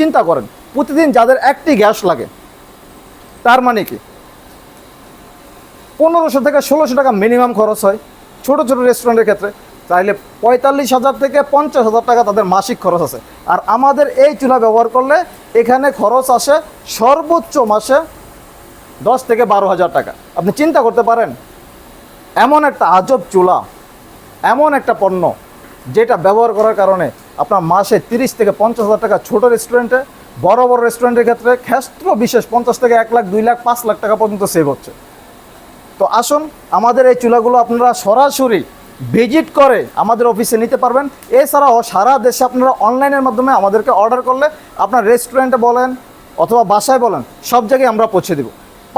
চিন্তা করেন, প্রতিদিন যাদের একটি গ্যাস লাগে, তার মানে কি? পনেরোশো থেকে ষোলোশো টাকা মিনিমাম খরচ হয়, ছোট ছোট রেস্টুরেন্টের ক্ষেত্রে। তাইলে পঁয়তাল্লিশ হাজার থেকে পঞ্চাশ হাজার টাকা তাদের মাসিক খরচ আছে। আর আমাদের এই চুলা ব্যবহার করলে এখানে খরচ আসে সর্বোচ্চ মাসে দশ থেকে বারো হাজার টাকা। আপনি চিন্তা করতে পারেন, এমন একটা আজব চুলা, এমন একটা পণ্য, যেটা ব্যবহার করার কারণে আপনার মাসে তিরিশ থেকে পঞ্চাশ হাজার টাকা ছোটো রেস্টুরেন্টে বড় বড় রেস্টুরেন্টের ক্ষেত্রে ক্ষেত্র বিশেষ পঞ্চাশ থেকে এক লাখ, দুই লাখ, পাঁচ লাখ টাকা পর্যন্ত সেভ হচ্ছে। তো আসুন, আমাদের এই চুলাগুলো আপনারা সরাসরি ভিজিট করে আমাদের অফিসে নিতে পারবেন। এছাড়াও সারা দেশে আপনারা অনলাইনের মাধ্যমে আমাদেরকে অর্ডার করলে আপনার রেস্টুরেন্টে বলেন অথবা বাসায় বলেন, সব জায়গায় আমরা পৌঁছে দেব।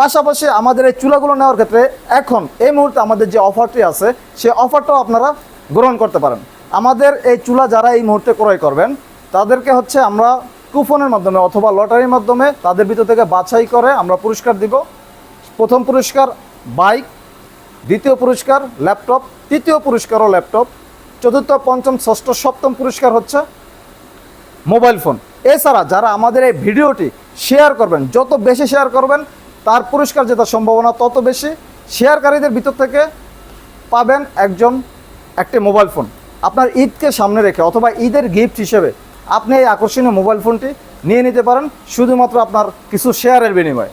পাশাপাশি আমাদের এই চুলাগুলো নেওয়ার ক্ষেত্রে এখন এই মুহূর্তে আমাদের যে অফারটি আছে সেই অফারটাও আপনারা গ্রহণ করতে পারেন। আমাদের এই চুলা যারা এই মুহূর্তে ক্রয় করবেন, তাদেরকে হচ্ছে আমরা কুপনের মাধ্যমে অথবা লটারির মাধ্যমে তাদের ভিতর থেকে বাছাই করে আমরা পুরস্কার দিব। প্রথম পুরস্কার বাইক, দ্বিতীয় পুরস্কার ল্যাপটপ, তৃতীয় পুরস্কারও ল্যাপটপ, চতুর্থ, পঞ্চম, ষষ্ঠ, সপ্তম পুরস্কার হচ্ছে মোবাইল ফোন। এছাড়া যারা আমাদের এই ভিডিওটি শেয়ার করবেন, যত বেশি শেয়ার করবেন, তার পুরস্কার জেতার সম্ভাবনা তত বেশি। শেয়ারকারীদের ভিতর থেকে পাবেন একজন একটি মোবাইল ফোন। আপনার ঈদকে সামনে রেখে অথবা ঈদের গিফট হিসেবে আপনি এই আকর্ষণীয় মোবাইল ফোনটি নিয়ে নিতে পারেন। শুধুমাত্র আপনার কিছু শেয়ারের বিনিময়ে।